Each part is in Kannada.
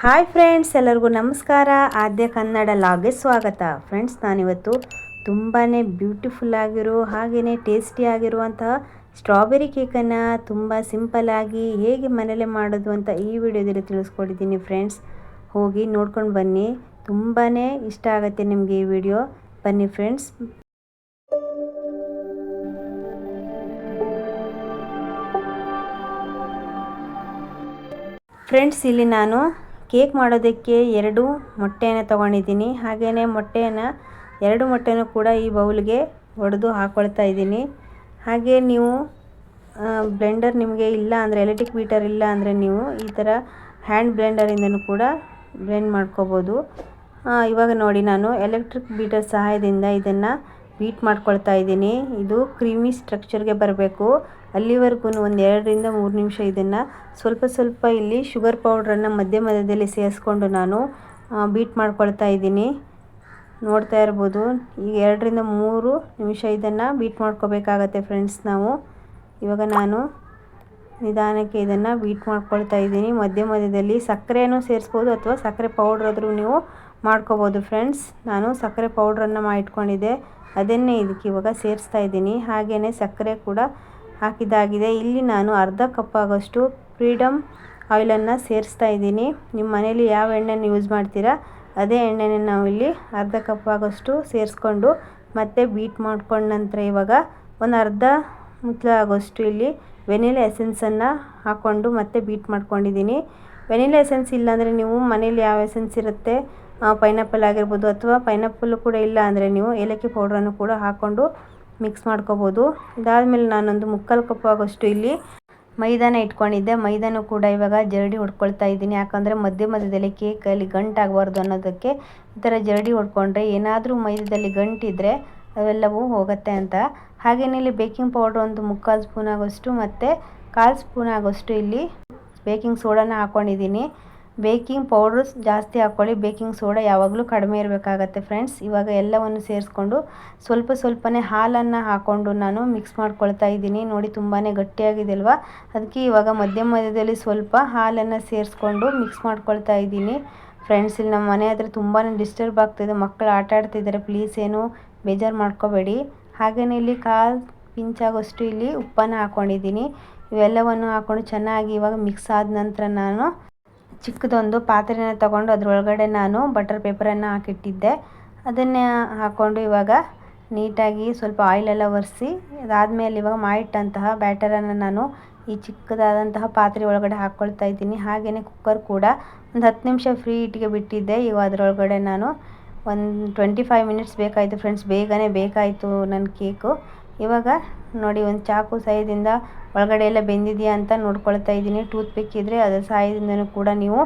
ಹಾಯ್ ಫ್ರೆಂಡ್ಸ್, ಎಲ್ಲರಿಗೂ ನಮಸ್ಕಾರ. ಆದ್ಯ ಕನ್ನಡ ಲಾಗೆ ಸ್ವಾಗತ. ಫ್ರೆಂಡ್ಸ್, ನಾನಿವತ್ತು ತುಂಬಾ ಬ್ಯೂಟಿಫುಲ್ ಆಗಿರೋ ಹಾಗೆಯೇ ಟೇಸ್ಟಿ ಆಗಿರುವಂತಹ ಸ್ಟ್ರಾಬೆರಿ ಕೇಕನ್ನು ತುಂಬ ಸಿಂಪಲ್ಲಾಗಿ ಹೇಗೆ ಮನೆಯಲ್ಲೇ ಮಾಡೋದು ಅಂತ ಈ ವಿಡಿಯೋದಲ್ಲಿ ತಿಳಿಸ್ಕೊಟ್ಟಿದ್ದೀನಿ ಫ್ರೆಂಡ್ಸ್. ಹೋಗಿ ನೋಡ್ಕೊಂಡು ಬನ್ನಿ. ತುಂಬಾ ಇಷ್ಟ ಆಗುತ್ತೆ ನಿಮಗೆ ಈ ವಿಡಿಯೋ. ಬನ್ನಿ ಫ್ರೆಂಡ್ಸ್. ಫ್ರೆಂಡ್ಸ್, ಇಲ್ಲಿ ನಾನು ಕೇಕ್ ಮಾಡೋದಕ್ಕೆ ಎರಡು ಮೊಟ್ಟೆಯನ್ನು ತೊಗೊಂಡಿದ್ದೀನಿ. ಹಾಗೆಯೇ ಮೊಟ್ಟೆಯನ್ನು, ಎರಡು ಮೊಟ್ಟೆನೂ ಕೂಡ ಈ ಬೌಲ್ಗೆ ಒಡೆದು ಹಾಕ್ಕೊಳ್ತಾ ಇದ್ದೀನಿ. ಹಾಗೆ ನೀವು ಬ್ಲೆಂಡರ್ ನಿಮಗೆ ಇಲ್ಲ ಅಂದರೆ, ಎಲೆಕ್ಟ್ರಿಕ್ ಬೀಟರ್ ಇಲ್ಲ ಅಂದರೆ ನೀವು ಈ ಥರ ಹ್ಯಾಂಡ್ ಬ್ಲೆಂಡರಿಂದನೂ ಕೂಡ ಬ್ಲೆಂಡ್ ಮಾಡ್ಕೋಬೋದು. ಇವಾಗ ನೋಡಿ ನಾನು ಎಲೆಕ್ಟ್ರಿಕ್ ಬೀಟರ್ ಸಹಾಯದಿಂದ ಇದನ್ನು ಬೀಟ್ ಮಾಡ್ಕೊಳ್ತಾ ಇದ್ದೀನಿ. ಇದು ಕ್ರೀಮಿ ಸ್ಟ್ರಕ್ಚರ್ಗೆ ಬರಬೇಕು. ಅಲ್ಲಿವರೆಗೂ ಒಂದು ಎರಡರಿಂದ ಮೂರು ನಿಮಿಷ ಇದನ್ನು ಸ್ವಲ್ಪ ಸ್ವಲ್ಪ ಇಲ್ಲಿ ಶುಗರ್ ಪೌಡ್ರನ್ನು ಮಧ್ಯ ಮಧ್ಯದಲ್ಲಿ ಸೇರಿಸ್ಕೊಂಡು ನಾನು ಬೀಟ್ ಮಾಡ್ಕೊಳ್ತಾ ಇದ್ದೀನಿ. ನೋಡ್ತಾ ಇರ್ಬೋದು. ಈಗ ಎರಡರಿಂದ ಮೂರು ನಿಮಿಷ ಇದನ್ನು ಬೀಟ್ ಮಾಡ್ಕೋಬೇಕಾಗತ್ತೆ ಫ್ರೆಂಡ್ಸ್ ನಾವು. ಇವಾಗ ನಾನು ನಿಧಾನಕ್ಕೆ ಇದನ್ನು ಬೀಟ್ ಮಾಡ್ಕೊಳ್ತಾ ಇದ್ದೀನಿ. ಮಧ್ಯ ಮಧ್ಯದಲ್ಲಿ ಸಕ್ಕರೆಯನ್ನು ಸೇರಿಸ್ಬೋದು ಅಥವಾ ಸಕ್ಕರೆ ಪೌಡ್ರಾದರೂ ನೀವು ಮಾಡ್ಕೋಬೋದು ಫ್ರೆಂಡ್ಸ್ ನಾನು ಸಕ್ಕರೆ ಪೌಡ್ರನ್ನು ಮಾಡಿಟ್ಕೊಂಡಿದ್ದೆ. ಅದನ್ನೇ ಇದಕ್ಕೆ ಇವಾಗ ಸೇರಿಸ್ತಾ ಇದ್ದೀನಿ. ಹಾಗೆಯೇ ಸಕ್ಕರೆ ಕೂಡ ಹಾಕಿದಾಗಿದೆ ಇಲ್ಲಿ ನಾನು ಅರ್ಧ ಕಪ್ ಆಗೋಷ್ಟು ಫ್ರೀಡಮ್ ಆಯಿಲನ್ನು ಸೇರಿಸ್ತಾ ಇದ್ದೀನಿ. ನಿಮ್ಮ ಮನೇಲಿ ಯಾವ ಎಣ್ಣೆನ ಯೂಸ್ ಮಾಡ್ತೀರಾ? ಅದೇ ಎಣ್ಣೆನ ನಾವು ಇಲ್ಲಿ ಅರ್ಧ ಕಪ್ ಆಗೋಷ್ಟು ಸೇರಿಸ್ಕೊಂಡು ಮತ್ತೆ ಬೀಟ್ ಮಾಡ್ಕೊಂಡ ನಂತರ ಇವಾಗ ಒಂದು ಅರ್ಧ ಮುಚ್ಚಳ ಆಗೋಷ್ಟು ಇಲ್ಲಿ ವೆನಿಲಾ ಎಸೆನ್ಸನ್ನು ಹಾಕ್ಕೊಂಡು ಮತ್ತೆ ಬೀಟ್ ಮಾಡ್ಕೊಂಡಿದ್ದೀನಿ. ವೆನಿಲಾ ಎಸೆನ್ಸ್ ಇಲ್ಲಾಂದರೆ ನೀವು ಮನೇಲಿ ಯಾವ ಎಸೆನ್ಸ್ ಇರುತ್ತೆ? ಪೈನಾಪಲ್ ಆಗಿರ್ಬೋದು ಅಥವಾ ಪೈನಾಪಲ್ ಕೂಡ ಇಲ್ಲ ಅಂದರೆ ನೀವು ಏಲಕ್ಕಿ ಪೌಡ್ರನ್ನು ಕೂಡ ಹಾಕ್ಕೊಂಡು ಮಿಕ್ಸ್ ಮಾಡ್ಕೋಬೋದು. ಇದಾದಮೇಲೆ ನಾನೊಂದು ಮುಕ್ಕಾಲು ಕಪ್ ಆಗೋಷ್ಟು ಇಲ್ಲಿ ಮೈದಾನ ಇಟ್ಕೊಂಡಿದ್ದೆ. ಮೈದಾನ ಕೂಡ ಇವಾಗ ಜರಡಿ ಹೊಡ್ಕೊಳ್ತಾ ಇದ್ದೀನಿ. ಯಾಕಂದರೆ ಮಧ್ಯ ಮಧ್ಯದಲ್ಲಿ ಕೇಕಲ್ಲಿ ಗಂಟಾಗಬಾರ್ದು ಅನ್ನೋದಕ್ಕೆ ಈ ಥರ ಜರಡಿ ಹೊಡ್ಕೊಂಡ್ರೆ ಏನಾದರೂ ಮೈದಾದಲ್ಲಿ ಗಂಟಿದ್ರೆ ಅವೆಲ್ಲವೂ ಹೋಗುತ್ತೆ ಅಂತ. ಹಾಗೆಯೇ ಇಲ್ಲಿ ಬೇಕಿಂಗ್ ಪೌಡ್ರ್ ಒಂದು ಮುಕ್ಕಾಲು ಸ್ಪೂನ್ ಆಗೋಷ್ಟು ಮತ್ತು ಕಾಲು ಸ್ಪೂನ್ ಆಗೋಷ್ಟು ಇಲ್ಲಿ ಬೇಕಿಂಗ್ ಸೋಡಾನ ಹಾಕ್ಕೊಂಡಿದ್ದೀನಿ ಬೇಕಿಂಗ್ ಪೌಡ್ರ್ ಜಾಸ್ತಿ ಹಾಕ್ಕೊಳ್ಳಿ ಬೇಕಿಂಗ್ ಸೋಡಾ ಯಾವಾಗಲೂ ಕಡಿಮೆ ಇರಬೇಕಾಗತ್ತೆ ಫ್ರೆಂಡ್ಸ್ ಇವಾಗ ಎಲ್ಲವನ್ನು ಸೇರಿಸ್ಕೊಂಡು ಸ್ವಲ್ಪ ಸ್ವಲ್ಪನೇ ಹಾಲನ್ನು ಹಾಕ್ಕೊಂಡು ನಾನು ಮಿಕ್ಸ್ ಮಾಡ್ಕೊಳ್ತಾ ಇದ್ದೀನಿ. ನೋಡಿ ತುಂಬಾ ಗಟ್ಟಿಯಾಗಿದೆ ಅಲ್ವಾ ಅದಕ್ಕೆ ಇವಾಗ ಮಧ್ಯ ಮಧ್ಯದಲ್ಲಿ ಸ್ವಲ್ಪ ಹಾಲನ್ನು ಸೇರಿಸ್ಕೊಂಡು ಮಿಕ್ಸ್ ಮಾಡ್ಕೊಳ್ತಾ ಇದ್ದೀನಿ. ಫ್ರೆಂಡ್ಸ್ ಇಲ್ಲಿ ನಮ್ಮ ಮನೆ ಹತ್ರ ತುಂಬಾ ಡಿಸ್ಟರ್ಬ್ ಆಗ್ತಿದೆ. ಮಕ್ಕಳು ಆಟ ಆಡ್ತಿದ್ದಾರೆ. ಪ್ಲೀಸ್ ಏನು ಬೇಜಾರು ಮಾಡ್ಕೋಬೇಡಿ. ಹಾಗೆಯೇ ಇಲ್ಲಿ ಕಾಲು ಪಿಂಚಾಗೋಷ್ಟು ಇಲ್ಲಿ ಉಪ್ಪನ್ನು ಹಾಕ್ಕೊಂಡಿದ್ದೀನಿ ಇವೆಲ್ಲವನ್ನು ಹಾಕ್ಕೊಂಡು ಚೆನ್ನಾಗಿ ಇವಾಗ ಮಿಕ್ಸ್ ಆದ ನಂತರ ನಾನು ಚಿಕ್ಕದೊಂದು ಪಾತ್ರೆನ ತಗೊಂಡು ಅದರೊಳಗಡೆ ನಾನು ಬಟರ್ ಪೇಪರನ್ನು ಹಾಕಿಟ್ಟಿದ್ದೆ. ಅದನ್ನೇ ಹಾಕ್ಕೊಂಡು ಇವಾಗ ನೀಟಾಗಿ ಸ್ವಲ್ಪ ಆಯಿಲೆಲ್ಲ ಒರೆಸಿ, ಅದಾದಮೇಲೆ ಇವಾಗ ಮಾಡಿಟ್ಟಂತಹ ಬ್ಯಾಟರನ್ನು ನಾನು ಈ ಚಿಕ್ಕದಾದಂತಹ ಪಾತ್ರೆ ಒಳಗಡೆ ಹಾಕ್ಕೊಳ್ತಾ ಇದ್ದೀನಿ. ಹಾಗೆಯೇ ಕುಕ್ಕರ್ ಕೂಡ ಒಂದು ಹತ್ತು ನಿಮಿಷ ಫ್ರೀ ಇಟ್ಟಿಗೆ ಬಿಟ್ಟಿದ್ದೆ. ಇವಾಗ ಅದರೊಳಗಡೆ ನಾನು ಒಂದು ಟ್ವೆಂಟಿ ಫೈವ್ ಮಿನಿಟ್ಸ್ ಬೇಕಾಯಿತು. ಫ್ರೆಂಡ್ಸ್ ಬೇಗನೆ ಬೇಕಾಯಿತು ನನ್ನ ಕೇಕು ಇವಾಗ ನೋಡಿ ಒಂದು ಚಾಕು ಸಹಾಯದಿಂದ ಒಳಗಡೆ ಎಲ್ಲ ಬೆಂದಿದೆಯಾ ಅಂತ ನೋಡ್ಕೊಳ್ತಾ ಇದ್ದೀನಿ. ಟೂತ್ ಪಿಕ್ ಇದ್ದರೆ ಅದರ ಸಹಾಯದಿಂದನೂ ಕೂಡ ನೀವು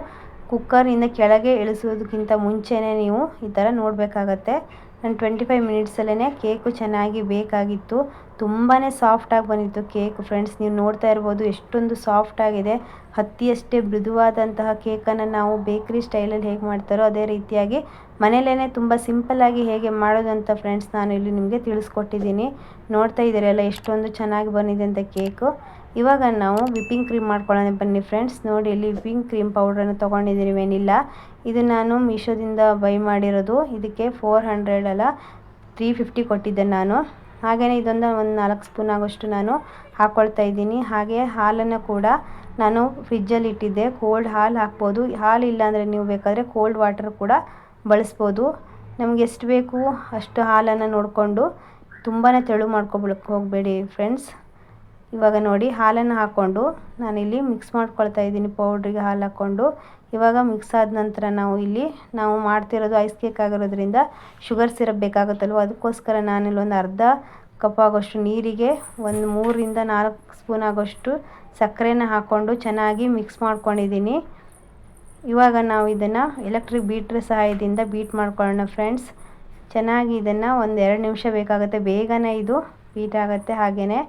ಕುಕ್ಕರ್ನಿಂದ ಕೆಳಗೆ ಇಳಿಸೋದಕ್ಕಿಂತ ಮುಂಚೆನೇ ನೀವು ಈ ಥರ ನೋಡಬೇಕಾಗತ್ತೆ. ನಾನು ಟ್ವೆಂಟಿ ಫೈವ್ ಮಿನಿಟ್ಸಲ್ಲೇ ಕೇಕು ಚೆನ್ನಾಗಿ ಬೇಕಾಗಿತ್ತು. ತುಂಬಾ ಸಾಫ್ಟಾಗಿ ಬಂದಿತ್ತು ಕೇಕ್ ಫ್ರೆಂಡ್ಸ್ ನೀವು ನೋಡ್ತಾ ಇರ್ಬೋದು ಎಷ್ಟೊಂದು ಸಾಫ್ಟಾಗಿದೆ ಹತ್ತಿಯಷ್ಟೇ ಮೃದುವಾದಂತಹ ಕೇಕನ್ನು ನಾವು ಬೇಕ್ರಿ ಸ್ಟೈಲಲ್ಲಿ ಹೇಗೆ ಮಾಡ್ತಾರೋ ಅದೇ ರೀತಿಯಾಗಿ ಮನೇಲೇ ತುಂಬ ಸಿಂಪಲ್ಲಾಗಿ ಹೇಗೆ ಮಾಡೋದು ಅಂತ ಫ್ರೆಂಡ್ಸ್ ನಾನು ಇಲ್ಲಿ ನಿಮಗೆ ತಿಳಿಸ್ಕೊಟ್ಟಿದ್ದೀನಿ. ನೋಡ್ತಾ ಇದ್ದೀರಲ್ಲ ಎಷ್ಟೊಂದು ಚೆನ್ನಾಗಿ ಬಂದಿದೆ ಅಂತ ಕೇಕು ಇವಾಗ ನಾವು ವಿಪ್ಪಿಂಗ್ ಕ್ರೀಮ್ ಮಾಡ್ಕೊಳ್ಳೋಣ. ಬನ್ನಿ ಫ್ರೆಂಡ್ಸ್ ನೋಡಿ ಇಲ್ಲಿ ವಿಪ್ಪಿಂಗ್ ಕ್ರೀಮ್ ಪೌಡ್ರನ್ನು ತೊಗೊಂಡಿದ್ದೀನಿ, ವೆನಿಲ್ಲ. ಇದು ನಾನು ಮೀಶೋದಿಂದ ಬೈ ಮಾಡಿರೋದು. ಇದಕ್ಕೆ ಫೋರ್ ಹಂಡ್ರೆಡ್ ಅಲ್ಲ ತ್ರೀ ಫಿಫ್ಟಿ ಕೊಟ್ಟಿದ್ದೆ ನಾನು. ಹಾಗೆಯೇ ಇದೊಂದು ಒಂದು ನಾಲ್ಕು ಸ್ಪೂನ್ ಆಗೋಷ್ಟು ನಾನು ಹಾಕ್ಕೊಳ್ತಾ ಇದ್ದೀನಿ. ಹಾಗೆ ಹಾಲನ್ನು ಕೂಡ ನಾನು ಫ್ರಿಜ್ಜಲ್ಲಿ ಇಟ್ಟಿದ್ದೆ. ಕೋಲ್ಡ್ ಹಾಲು ಹಾಕ್ಬೋದು. ಹಾಲು ಇಲ್ಲಾಂದರೆ ನೀವು ಬೇಕಾದರೆ ಕೋಲ್ಡ್ ವಾಟರ್ ಕೂಡ ಬಳಸ್ಬೋದು. ನಮ್ಗೆ ಎಷ್ಟು ಬೇಕು ಅಷ್ಟು ಹಾಲನ್ನು ನೋಡಿಕೊಂಡು ತುಂಬಾ ತೆಳು ಮಾಡ್ಕೊಬಿಡಕ್ಕೆ ಹೋಗಬೇಡಿ ಫ್ರೆಂಡ್ಸ್ ಇವಾಗ ನೋಡಿ ಹಾಲನ್ನು ಹಾಕ್ಕೊಂಡು ನಾನಿಲ್ಲಿ ಮಿಕ್ಸ್ ಮಾಡ್ಕೊಳ್ತಾ ಇದ್ದೀನಿ ಪೌಡ್ರಿಗೆ ಹಾಲು ಹಾಕ್ಕೊಂಡು. ಇವಾಗ ಮಿಕ್ಸ್ ಆದ ನಂತರ ನಾವು ಇಲ್ಲಿ ನಾವು ಮಾಡ್ತಿರೋದು ಐಸ್ ಕೇಕ್ ಆಗಿರೋದ್ರಿಂದ ಶುಗರ್ ಸಿರಪ್ ಬೇಕಾಗುತ್ತಲ್ವ? ಅದಕ್ಕೋಸ್ಕರ ನಾನಿಲ್ಲಿ ಒಂದು ಅರ್ಧ ಕಪ್ ಆಗೋಷ್ಟು ನೀರಿಗೆ, ಒಂದು ಮೂರರಿಂದ ನಾಲ್ಕು ಸ್ಪೂನ್ ಆಗೋಷ್ಟು ಸಕ್ಕರೆನ ಹಾಕ್ಕೊಂಡು ಚೆನ್ನಾಗಿ ಮಿಕ್ಸ್ ಮಾಡ್ಕೊಂಡಿದ್ದೀನಿ. ಇವಾಗ ನಾವು ಇದನ್ನು ಎಲೆಕ್ಟ್ರಿಕ್ ಬೀಟ್ರ್ ಸಹಾಯದಿಂದ ಬೀಟ್ ಮಾಡ್ಕೊಳ್ಳೋಣ ಫ್ರೆಂಡ್ಸ್ ಚೆನ್ನಾಗಿ ಇದನ್ನು ಒಂದು ಎರಡು ನಿಮಿಷ ಬೇಕಾಗುತ್ತೆ. ಬೇಗನೆ ಇದು ಬೀಟ್ ಆಗುತ್ತೆ ಹಾಗೆಯೇ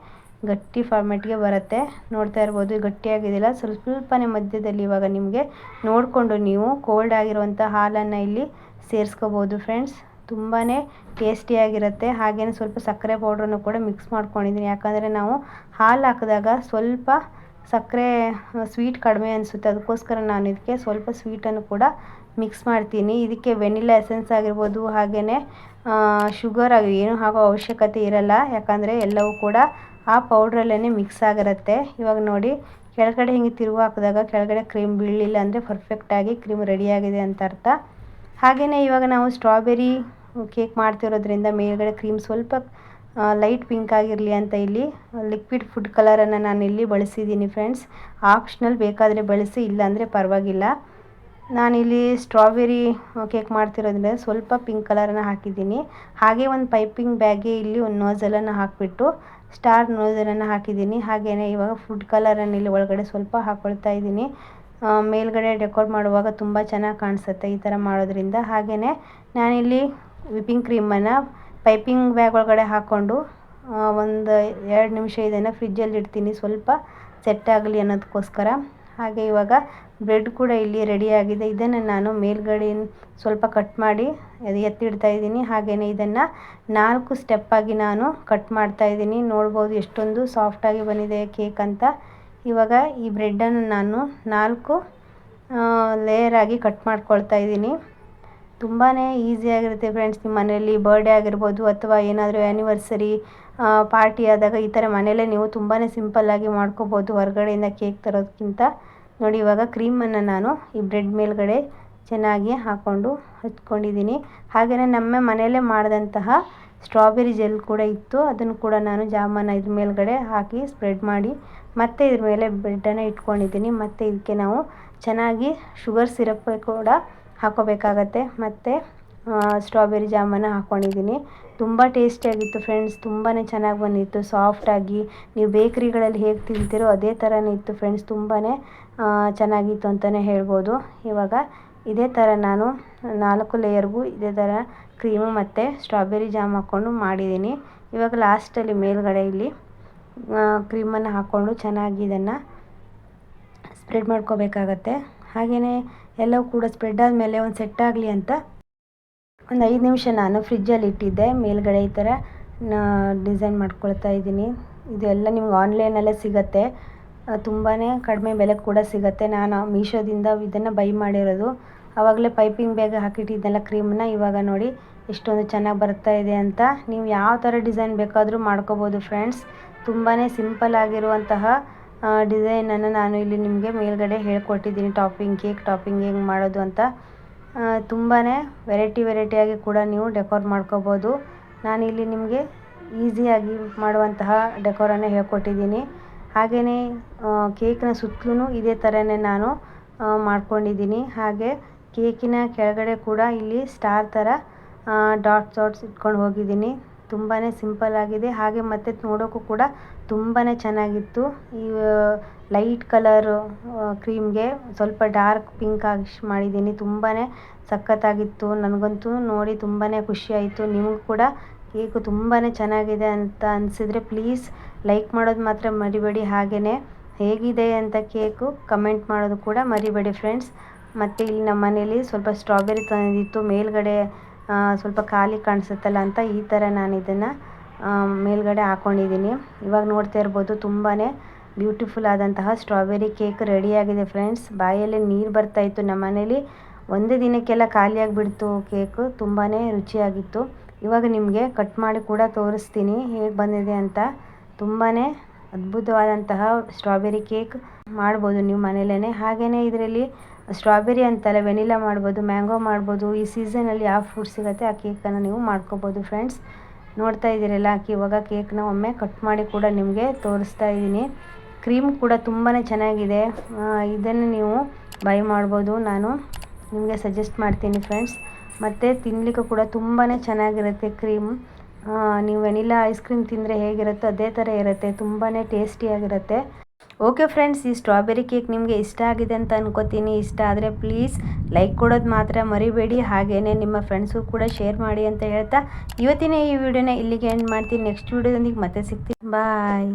ಗಟ್ಟಿ ಫಾರ್ಮೆಟ್ಗೆ ಬರುತ್ತೆ. ನೋಡ್ತಾ ಇರ್ಬೋದು ಗಟ್ಟಿಯಾಗಿದೆಯಲ್ಲ ಸ್ವಲ್ಪ ಸ್ವಲ್ಪನೇ ಮಧ್ಯದಲ್ಲಿ ಇವಾಗ ನಿಮಗೆ ನೋಡಿಕೊಂಡು ನೀವು ಕೋಲ್ಡ್ ಆಗಿರುವಂಥ ಹಾಲನ್ನು ಇಲ್ಲಿ ಸೇರಿಸ್ಕೋಬೋದು ಫ್ರೆಂಡ್ಸ್ ತುಂಬಾ ಟೇಸ್ಟಿಯಾಗಿರುತ್ತೆ ಹಾಗೆಯೇ ಸ್ವಲ್ಪ ಸಕ್ಕರೆ ಪೌಡ್ರನ್ನು ಕೂಡ ಮಿಕ್ಸ್ ಮಾಡ್ಕೊಂಡಿದ್ದೀನಿ ಯಾಕಂದರೆ ನಾವು ಹಾಲು ಹಾಕಿದಾಗ ಸ್ವಲ್ಪ ಸಕ್ಕರೆ ಸ್ವೀಟ್ ಕಡಿಮೆ ಅನಿಸುತ್ತೆ. ಅದಕ್ಕೋಸ್ಕರ ನಾನು ಇದಕ್ಕೆ ಸ್ವಲ್ಪ ಸ್ವೀಟನ್ನು ಕೂಡ ಮಿಕ್ಸ್ ಮಾಡ್ತೀನಿ. ಇದಕ್ಕೆ ವೆನಿಲಾ ಎಸೆನ್ಸ್ ಆಗಿರ್ಬೋದು ಹಾಗೆಯೇ ಶುಗರ್ ಆಗಿ ಏನು ಹಾಕೋ ಅವಶ್ಯಕತೆ ಇರಲ್ಲ. ಯಾಕಂದರೆ ಎಲ್ಲವೂ ಕೂಡ ಆ ಪೌಡ್ರಲ್ಲೇ ಮಿಕ್ಸ್ ಆಗಿರುತ್ತೆ. ಇವಾಗ ನೋಡಿ, ಕೆಳಗಡೆ ಹಿಂಗೆ ತಿರುವು ಹಾಕಿದಾಗ ಕೆಳಗಡೆ ಕ್ರೀಮ್ ಬೀಳಲಿಲ್ಲ ಅಂದರೆ ಪರ್ಫೆಕ್ಟಾಗಿ ಕ್ರೀಮ್ ರೆಡಿಯಾಗಿದೆ ಅಂತ ಅರ್ಥ. ಹಾಗೆಯೇ ಇವಾಗ ನಾವು ಸ್ಟ್ರಾಬೆರಿ ಕೇಕ್ ಮಾಡ್ತಿರೋದ್ರಿಂದ ಮೇಲ್ಗಡೆ ಕ್ರೀಮ್ ಸ್ವಲ್ಪ ಲೈಟ್ ಪಿಂಕ್ ಆಗಿರಲಿ ಅಂತ ಇಲ್ಲಿ ಲಿಕ್ವಿಡ್ ಫುಡ್ ಕಲರನ್ನು ನಾನು ಇಲ್ಲಿ ಬಳಸಿದ್ದೀನಿ ಫ್ರೆಂಡ್ಸ್ ಆಪ್ಷನಲ್ ಬೇಕಾದರೆ ಬಳಸಿ, ಇಲ್ಲಾಂದರೆ ಪರವಾಗಿಲ್ಲ. ನಾನಿಲ್ಲಿ ಸ್ಟ್ರಾಬೆರಿ ಕೇಕ್ ಮಾಡ್ತಿರೋದ್ರಿಂದ ಸ್ವಲ್ಪ ಪಿಂಕ್ ಕಲರನ್ನು ಹಾಕಿದ್ದೀನಿ. ಹಾಗೆ ಒಂದು ಪೈಪಿಂಗ್ ಬ್ಯಾಗ್ಗೆ ಇಲ್ಲಿ ಒಂದು ನೋಸಲನ್ನು ಹಾಕಿಬಿಟ್ಟು ಸ್ಟಾರ್ ನೋಸಲನ್ನು ಹಾಕಿದ್ದೀನಿ. ಹಾಗೆಯೇ ಇವಾಗ ಫುಡ್ ಕಲರನ್ನು ಇಲ್ಲಿ ಒಳಗಡೆ ಸ್ವಲ್ಪ ಹಾಕ್ಕೊಳ್ತಾ ಇದ್ದೀನಿ. ಮೇಲ್ಗಡೆ ಡೆಕೋರ್ ಮಾಡುವಾಗ ತುಂಬ ಚೆನ್ನಾಗಿ ಕಾಣಿಸುತ್ತೆ ಈ ಥರ ಮಾಡೋದ್ರಿಂದ. ಹಾಗೆಯೇ ನಾನಿಲ್ಲಿ ವಿಪಿಂಗ್ ಕ್ರೀಮನ್ನು ಪೈಪಿಂಗ್ ಬ್ಯಾಗ್ ಒಳಗಡೆ ಹಾಕ್ಕೊಂಡು ಒಂದು ಎರಡು ನಿಮಿಷ ಇದನ್ನು ಫ್ರಿಜ್ಜಲ್ಲಿ ಇಡ್ತೀನಿ. ಸ್ವಲ್ಪ ಸೆಟ್ ಆಗಲಿ ಅನ್ನೋದಕ್ಕೋಸ್ಕರ ಹಾಗೆ ಇವಾಗ ಬ್ರೆಡ್ ಕೂಡ ಇಲ್ಲಿ ರೆಡಿಯಾಗಿದೆ ಇದನ್ನು ನಾನು ಮೇಲ್ಗಡೆ ಸ್ವಲ್ಪ ಕಟ್ ಮಾಡಿ ಎತ್ತಿ ಎತ್ತಿಡ್ತಾ ಇದ್ದೀನಿ. ಹಾಗೆಯೇ ಇದನ್ನು ನಾಲ್ಕು ಸ್ಟೆಪ್ಪಾಗಿ ನಾನು ಕಟ್ ಮಾಡ್ತಾ ಇದ್ದೀನಿ. ನೋಡ್ಬೋದು ಎಷ್ಟೊಂದು ಸಾಫ್ಟಾಗಿ ಬಂದಿದೆ ಕೇಕ್ ಅಂತ. ಇವಾಗ ಈ ಬ್ರೆಡ್ಡನ್ನು ನಾನು ನಾಲ್ಕು ಲೇಯರಾಗಿ ಕಟ್ ಮಾಡ್ಕೊಳ್ತಾ ಇದ್ದೀನಿ. ತುಂಬಾ ಈಸಿಯಾಗಿರುತ್ತೆ ಫ್ರೆಂಡ್ಸ್ ನಿಮ್ಮ ಮನೆಯಲ್ಲಿ ಬರ್ಡೇ ಆಗಿರ್ಬೋದು ಅಥವಾ ಏನಾದರೂ ಆ್ಯನಿವರ್ಸರಿ ಪಾರ್ಟಿ ಆದಾಗ ಈ ಥರ ಮನೆಯಲ್ಲೇ ನೀವು ತುಂಬಾ ಸಿಂಪಲ್ಲಾಗಿ ಮಾಡ್ಕೋಬೋದು. ಹೊರಗಡೆಯಿಂದ ಕೇಕ್ ತರೋದಕ್ಕಿಂತ ನೋಡಿ, ಇವಾಗ ಕ್ರೀಮನ್ನು ನಾನು ಈ ಬ್ರೆಡ್ ಮೇಲ್ಗಡೆ ಚೆನ್ನಾಗಿ ಹಾಕ್ಕೊಂಡು ಹಚ್ಕೊಂಡಿದ್ದೀನಿ. ಹಾಗೆಯೇ ನಮ್ಮ ಮನೆಯಲ್ಲೇ ಮಾಡಿದಂತಹ ಸ್ಟ್ರಾಬೆರಿ ಜೆಲ್ ಕೂಡ ಇತ್ತು. ಅದನ್ನು ಕೂಡ ನಾನು ಜಾಮೂನ ಇದ್ರ ಮೇಲ್ಗಡೆ ಹಾಕಿ ಸ್ಪ್ರೆಡ್ ಮಾಡಿ ಮತ್ತೆ ಇದ್ರ ಮೇಲೆ ಬ್ರೆಡ್ಡನ್ನು ಇಟ್ಕೊಂಡಿದ್ದೀನಿ. ಮತ್ತು ಇದಕ್ಕೆ ನಾವು ಚೆನ್ನಾಗಿ ಶುಗರ್ ಸಿರಪ್ ಕೂಡ ಹಾಕೋಬೇಕಾಗತ್ತೆ. ಮತ್ತು ಸ್ಟ್ರಾಬೆರಿ ಜಾಮನ್ನು ಹಾಕ್ಕೊಂಡಿದ್ದೀನಿ ತುಂಬ ಟೇಸ್ಟಿಯಾಗಿತ್ತು ಫ್ರೆಂಡ್ಸ್ ತುಂಬಾ ಚೆನ್ನಾಗಿ ಬಂದಿತ್ತು. ಸಾಫ್ಟಾಗಿ ನೀವು ಬೇಕ್ರಿಗಳಲ್ಲಿ ಹೇಗೆ ತಿಂತೀರೋ ಅದೇ ಥರನೇ ಇತ್ತು ಫ್ರೆಂಡ್ಸ್ ತುಂಬಾ ಚೆನ್ನಾಗಿತ್ತು ಅಂತಲೇ ಹೇಳ್ಬೋದು. ಇವಾಗ ಇದೇ ಥರ ನಾನು ನಾಲ್ಕು ಲೇಯರ್ಗೂ ಇದೇ ಥರ ಕ್ರೀಮು ಮತ್ತು ಸ್ಟ್ರಾಬೆರಿ ಜಾಮ್ ಹಾಕ್ಕೊಂಡು ಮಾಡಿದ್ದೀನಿ. ಇವಾಗ ಲಾಸ್ಟಲ್ಲಿ ಮೇಲ್ಗಡೆ ಇಲ್ಲಿ ಕ್ರೀಮನ್ನು ಹಾಕ್ಕೊಂಡು ಚೆನ್ನಾಗಿ ಇದನ್ನು ಸ್ಪ್ರೆಡ್ ಮಾಡ್ಕೋಬೇಕಾಗತ್ತೆ. ಹಾಗೆಯೇ ಎಲ್ಲವೂ ಕೂಡ ಸ್ಪ್ರೆಡ್ ಆದಮೇಲೆ ಒಂದು ಸೆಟ್ ಆಗಲಿ ಅಂತ ಒಂದು ಐದು ನಿಮಿಷ ನಾನು ಫ್ರಿಜ್ಜಲ್ಲಿ ಇಟ್ಟಿದ್ದೆ. ಮೇಲ್ಗಡೆ ಈ ಥರ ಡಿಸೈನ್ ಮಾಡ್ಕೊಳ್ತಾ ಇದ್ದೀನಿ. ಇದೆಲ್ಲ ನಿಮ್ಗೆ ಆನ್ಲೈನಲ್ಲೇ ಸಿಗುತ್ತೆ. ತುಂಬಾ ಕಡಿಮೆ ಬೆಲೆ ಕೂಡ ಸಿಗುತ್ತೆ. ನಾನು ಮೀಶೋದಿಂದ ಇದನ್ನು ಬೈ ಮಾಡಿರೋದು. ಆವಾಗಲೇ ಪೈಪಿಂಗ್ ಬ್ಯಾಗ್ ಹಾಕಿಟ್ಟಿದ್ದೆಲ್ಲ ಕ್ರೀಮನ್ನ ಇವಾಗ ನೋಡಿ ಎಷ್ಟೊಂದು ಚೆನ್ನಾಗಿ ಬರ್ತಾ ಇದೆ ಅಂತ. ನೀವು ಯಾವ ಥರ ಡಿಸೈನ್ ಬೇಕಾದರೂ ಮಾಡ್ಕೋಬೋದು ಫ್ರೆಂಡ್ಸ್ ತುಂಬಾ ಸಿಂಪಲ್ ಆಗಿರುವಂತಹ ಡಿಸೈನನ್ನು ನಾನು ಇಲ್ಲಿ ನಿಮಗೆ ಮೇಲ್ಗಡೆ ಹೇಳ್ಕೊಟ್ಟಿದ್ದೀನಿ. ಟಾಪಿಂಗ್ ಕೇಕ್ ಟಾಪಿಂಗ್ ಹೆಂಗೆ ಮಾಡೋದು ಅಂತ. ತುಂಬಾ ವೆರೈಟಿ ವೆರೈಟಿಯಾಗಿ ಕೂಡ ನೀವು ಡೆಕೋರ್ ಮಾಡ್ಕೋಬೋದು. ನಾನಿಲ್ಲಿ ನಿಮಗೆ ಈಸಿಯಾಗಿ ಮಾಡುವಂತಹ ಡೆಕೋರನ್ನೇ ಹೇಳ್ಕೊಟ್ಟಿದ್ದೀನಿ. ಹಾಗೆಯೇ ಕೇಕ್ನ ಸುತ್ತಲೂ ಇದೇ ಥರನೇ ನಾನು ಮಾಡ್ಕೊಂಡಿದ್ದೀನಿ. ಹಾಗೆ ಕೇಕಿನ ಕೆಳಗಡೆ ಕೂಡ ಇಲ್ಲಿ ಸ್ಟಾರ್ ಥರ ಡಾಟ್ಸ್ ಡಾಟ್ಸ್ ಇಟ್ಕೊಂಡು ಹೋಗಿದ್ದೀನಿ. ತುಂಬಾ ಸಿಂಪಲ್ ಆಗಿದೆ. ಹಾಗೆ ಮತ್ತೆ ನೋಡೋಕ್ಕೂ ಕೂಡ ತುಂಬಾ ಚೆನ್ನಾಗಿತ್ತು. ಈ ಲೈಟ್ ಕಲರ್ ಕ್ರೀಮ್ಗೆ ಸ್ವಲ್ಪ ಡಾರ್ಕ್ ಪಿಂಕ್ ಆಗಿ ಮಾಡಿದ್ದೀನಿ. ತುಂಬಾ ಸಖತ್ತಾಗಿತ್ತು. ನನಗಂತೂ ನೋಡಿ ತುಂಬಾ ಖುಷಿಯಾಯಿತು ನಿಮಗೂ ಕೂಡ ಕೇಕು ತುಂಬಾ ಚೆನ್ನಾಗಿದೆ ಅಂತ ಅನಿಸಿದ್ರೆ ಪ್ಲೀಸ್ ಲೈಕ್ ಮಾಡೋದು ಮಾತ್ರ ಮರಿಬೇಡಿ. ಹಾಗೆಯೇ ಹೇಗಿದೆ ಅಂತ ಕೇಕು ಕಮೆಂಟ್ ಮಾಡೋದು ಕೂಡ ಮರಿಬೇಡಿ ಫ್ರೆಂಡ್ಸ್. ಮತ್ತು ಇಲ್ಲಿ ನಮ್ಮ ಮನೇಲಿ ಸ್ವಲ್ಪ ಸ್ಟ್ರಾಬೆರಿ ತಂದಿತ್ತು. ಮೇಲ್ಗಡೆ ಸ್ವಲ್ಪ ಖಾಲಿ ಕಾಣಿಸುತ್ತಲ್ಲ ಅಂತ ಈ ಥರ ನಾನು ಇದನ್ನು ಮೇಲ್ಗಡೆ ಹಾಕ್ಕೊಂಡಿದ್ದೀನಿ ಇವಾಗ ನೋಡ್ತಾ ಇರ್ಬೋದು ತುಂಬಾ ಬ್ಯೂಟಿಫುಲ್ ಆದಂತಹ ಸ್ಟ್ರಾಬೆರಿ ಕೇಕ್ ರೆಡಿಯಾಗಿದೆ ಫ್ರೆಂಡ್ಸ್. ಬಾಯಲ್ಲಿ ನೀರು ಬರ್ತಾಯಿತ್ತು ನಮ್ಮ ಮನೇಲಿ. ಒಂದೇ ದಿನಕ್ಕೆಲ್ಲ ಖಾಲಿಯಾಗಿಬಿಡ್ತು ಕೇಕು ತುಂಬಾ ರುಚಿಯಾಗಿತ್ತು. ಇವಾಗ ನಿಮಗೆ ಕಟ್ ಮಾಡಿ ಕೂಡ ತೋರಿಸ್ತೀನಿ ಹೇಗೆ ಬಂದಿದೆ ಅಂತ. ತುಂಬಾ ಅದ್ಭುತವಾದಂತಹ ಸ್ಟ್ರಾಬೆರಿ ಕೇಕ್ ಮಾಡ್ಬೋದು ನೀವು ಮನೇಲೇ ಹಾಗೆಯೇ ಇದರಲ್ಲಿ ಸ್ಟ್ರಾಬೆರಿ ಅಂತಲ್ಲ ವೆನಿಲಾ ಮಾಡ್ಬೋದು ಮ್ಯಾಂಗೋ ಮಾಡ್ಬೋದು, ಈ ಸೀಸನಲ್ಲಿ ಯಾವ ಫ್ರೂಟ್ ಸಿಗುತ್ತೆ ಆ ಕೇಕನ್ನು ನೀವು ಮಾಡ್ಕೋಬೋದು ಫ್ರೆಂಡ್ಸ್ ನೋಡ್ತಾ ಇದ್ದೀರಲ್ಲ ಇವಾಗ ಕೇಕ್ನ ಒಮ್ಮೆ ಕಟ್ ಮಾಡಿ ಕೂಡ ನಿಮಗೆ ತೋರಿಸ್ತಾ ಇದ್ದೀನಿ. ಕ್ರೀಮ್ ಕೂಡ ತುಂಬಾ ಚೆನ್ನಾಗಿದೆ. ಇದನ್ನು ನೀವು ಬೈ ಮಾಡ್ಬೋದು. ನಾನು ನಿಮಗೆ ಸಜೆಸ್ಟ್ ಮಾಡ್ತೀನಿ ಫ್ರೆಂಡ್ಸ್ ಮತ್ತು ತಿನ್ನಲಿಕ್ಕೂ ಕೂಡ ತುಂಬಾ ಚೆನ್ನಾಗಿರುತ್ತೆ ಕ್ರೀಮ್ ನೀವು ವೆನಿಲಾ ಐಸ್ ಕ್ರೀಮ್ ತಿಂದರೆ ಹೇಗಿರುತ್ತೋ ಅದೇ ಥರ ಇರುತ್ತೆ. ತುಂಬಾ ಟೇಸ್ಟಿಯಾಗಿರುತ್ತೆ ಓಕೆ ಫ್ರೆಂಡ್ಸ್ ಈ ಸ್ಟ್ರಾಬೆರಿ ಕೇಕ್ ನಿಮಗೆ ಇಷ್ಟ ಆಗಿದೆ ಅಂತ ಅನ್ಕೋತೀನಿ. ಇಷ್ಟ ಆದರೆ ಪ್ಲೀಸ್ ಲೈಕ್ ಕೊಡೋದು ಮಾತ್ರ ಮರಿಬೇಡಿ. ಹಾಗೆಯೇ ನಿಮ್ಮ ಫ್ರೆಂಡ್ಸ್ಗೂ ಕೂಡ ಶೇರ್ ಮಾಡಿ ಅಂತ ಹೇಳ್ತಾ ಇವತ್ತಿನ ಈ ವಿಡಿಯೋನ ಇಲ್ಲಿಗೆ ಎಂಡ್ ಮಾಡ್ತೀನಿ. ನೆಕ್ಸ್ಟ್ ವಿಡಿಯೋದೊಂದಿಗೆ ಮತ್ತೆ ಸಿಗ್ತೀನಿ. ಬಾಯ್